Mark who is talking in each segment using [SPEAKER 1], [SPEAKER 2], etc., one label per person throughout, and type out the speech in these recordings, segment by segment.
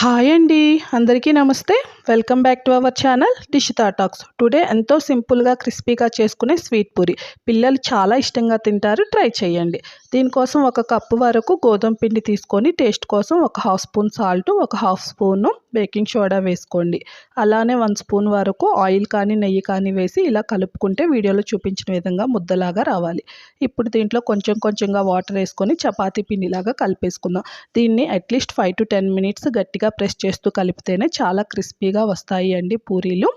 [SPEAKER 1] Hi అండి అందరికీ నమస్తే. Welcome back to our channel Dishita talks today ఎంతో సింపుల్గా క్రిస్పీగా చేసుకునే స్వీట్ పూరి. పిల్లలు చాలా ఇష్టంగా తింటారు ట్రై చేయండి. దీనికోసం ఒక కప్పు వరకు గోధుమ పిండి తీసుకొని టేస్ట్ కోసం ఒక హాఫ్ స్పూన్ సాల్ట్ ఒక హాఫ్ స్పూన్ బేకింగ్ సోడా వేసుకోండి. అలానే వన్ స్పూన్ వరకు ఆయిల్ కానీ నెయ్యి కానీ వేసి ఇలా కలుపుకుంటే వీడియోలో చూపించిన విధంగా ముద్దలాగా రావాలి. ఇప్పుడు దీంట్లో కొంచెం కొంచెంగా వాటర్ వేసుకొని చపాతీ పిండిలాగా కలిపేసుకుందాం. దీన్ని at least five to ten minutes గట్టిగా ప్రెస్ చేస్తూ కలిపితేనే చాలా క్రిస్పీగా వస్తాయి అండి పూరీలు.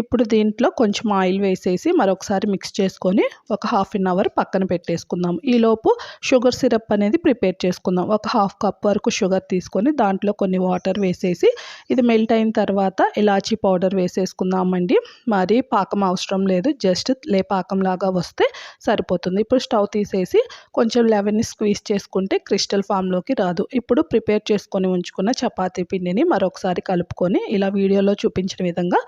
[SPEAKER 1] ఇప్పుడు దీంట్లో కొంచెం ఆయిల్ వేసేసి మరొకసారి మిక్స్ చేసుకొని ఒక హాఫ్ అన్ అవర్ పక్కన పెట్టేసుకుందాం. ఈలోపు షుగర్ సిరప్ అనేది ప్రిపేర్ చేసుకుందాం. ఒక హాఫ్ కప్ వరకు షుగర్ తీసుకొని దాంట్లో కొన్ని వాటర్ వేసేసి ఇది మెల్ట్ అయిన తర్వాత ఇలాచీ పౌడర్ వేసేసుకుందామండి. మరి పాకం అవసరం లేదు. జస్ట్ లేపాకంలాగా లాగా వస్తే సరిపోతుంది. ఇప్పుడు స్టవ్ తీసేసి కొంచెం లెవెన్ని స్క్వీజ్ చేసుకుంటే క్రిస్టల్ ఫామ్లోకి రాదు. ఇప్పుడు ప్రిపేర్ చేసుకొని ఉంచుకున్న చపాతీ పిండిని మరొకసారి కలుపుకొని ఇలా వీడియోలో చూపించిన విధంగా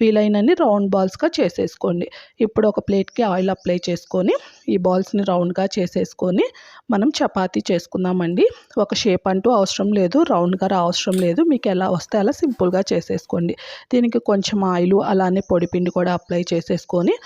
[SPEAKER 1] వీలైనన్ని రౌండ్ బాల్స్గా చేసేసుకోండి. ఇప్పుడు ఒక ప్లేట్కి ఆయిల్ అప్లై చేసుకొని ఈ బాల్స్ని రౌండ్గా చేసేసుకొని మనం చపాతీ చేసుకుందామండి. ఒక షేప్ అంటూ అవసరం లేదు రౌండ్గా అవసరం లేదు. మీకు ఎలా వస్తే అలా సింపుల్గా చేసేసుకోండి. దీనికి కొంచెం ఆయిల్ అలానే పొడిపిండి కూడా అప్లై చేసేసుకొని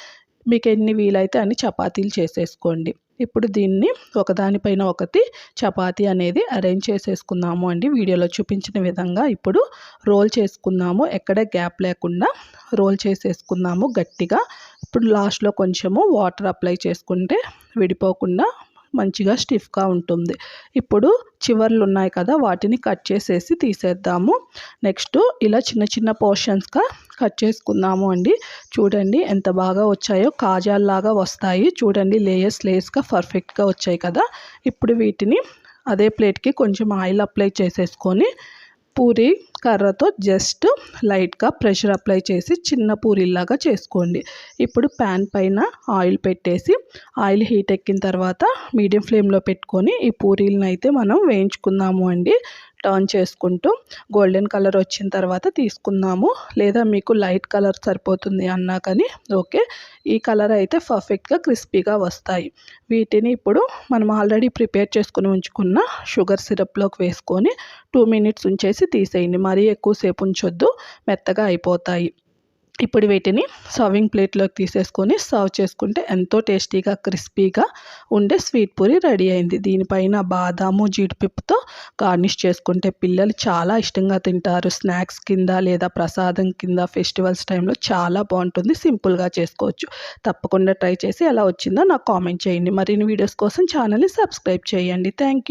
[SPEAKER 1] మీకు ఎన్ని వీలైతే అన్ని చపాతీలు చేసేసుకోండి. ఇప్పుడు దీన్ని ఒకదానిపైన ఒకటి చపాతీ అనేది అరేంజ్ చేసేసుకుందాము అండి. వీడియోలో చూపించిన విధంగా ఇప్పుడు రోల్ చేసుకుందాము. ఎక్కడ గ్యాప్ లేకుండా రోల్ చేసేసుకుందాము గట్టిగా. ఇప్పుడు లాస్ట్లో కొంచెము వాటర్ అప్లై చేసుకుంటే విడిపోకుండా మంచిగా స్టిఫ్గా ఉంటుంది. ఇప్పుడు చివర్లు ఉన్నాయి కదా వాటిని కట్ చేసేసి తీసేద్దాము. నెక్స్ట్ ఇలా చిన్న చిన్న పోర్షన్స్గా కట్ చేసుకుందాము అండి. చూడండి ఎంత బాగా వచ్చాయో కాజాల్లాగా వస్తాయి. చూడండి లేయర్స్ లేయర్స్గా పర్ఫెక్ట్గా వచ్చాయి కదా. ఇప్పుడు వీటిని అదే ప్లేట్కి కొంచెం ఆయిల్ అప్లై చేసేసుకొని పూరి కర్రతో జస్ట్ లైట్గా ప్రెషర్ అప్లై చేసి చిన్న పూరిలాగా చేసుకోండి. ఇప్పుడు ప్యాన్ పైన ఆయిల్ పెట్టేసి ఆయిల్ హీట్ ఎక్కిన తర్వాత మీడియం ఫ్లేమ్లో పెట్టుకొని ఈ పూరీలను అయితే మనం వేయించుకుందాము అండి. టర్న్ చేసుకుంటూ గోల్డెన్ కలర్ వచ్చిన తర్వాత తీసుకుందాము. లేదా మీకు లైట్ కలర్ సరిపోతుంది అన్నా కానీ ఓకే ఈ కలర్ అయితే పర్ఫెక్ట్గా క్రిస్పీగా వస్తాయి. వీటిని ఇప్పుడు మనం ఆల్రెడీ ప్రిపేర్ చేసుకుని ఉంచుకున్న షుగర్ సిరప్లోకి వేసుకొని టూ మినిట్స్ ఉంచేసి తీసేయండి. మరీ ఎక్కువసేపు ఉంచొద్దు. మెత్తగా అయిపోతాయి. ఇప్పుడు వీటిని సర్వింగ్ ప్లేట్లోకి తీసేసుకొని సర్వ్ చేసుకుంటే ఎంతో టేస్టీగా క్రిస్పీగా ఉండే స్వీట్ పూరి రెడీ అయింది. దీనిపైన బాదాము జీడిపప్పుతో గార్నిష్ చేసుకుంటే పిల్లలు చాలా ఇష్టంగా తింటారు. స్నాక్స్ కింద లేదా ప్రసాదం కింద ఫెస్టివల్స్ టైంలో చాలా బాగుంటుంది. సింపుల్గా చేసుకోవచ్చు. తప్పకుండా ట్రై చేసి ఎలా వచ్చిందో నాకు కామెంట్ చేయండి. మరిన్ని వీడియోస్ కోసం ఛానల్ని సబ్స్క్రైబ్ చేయండి. థ్యాంక్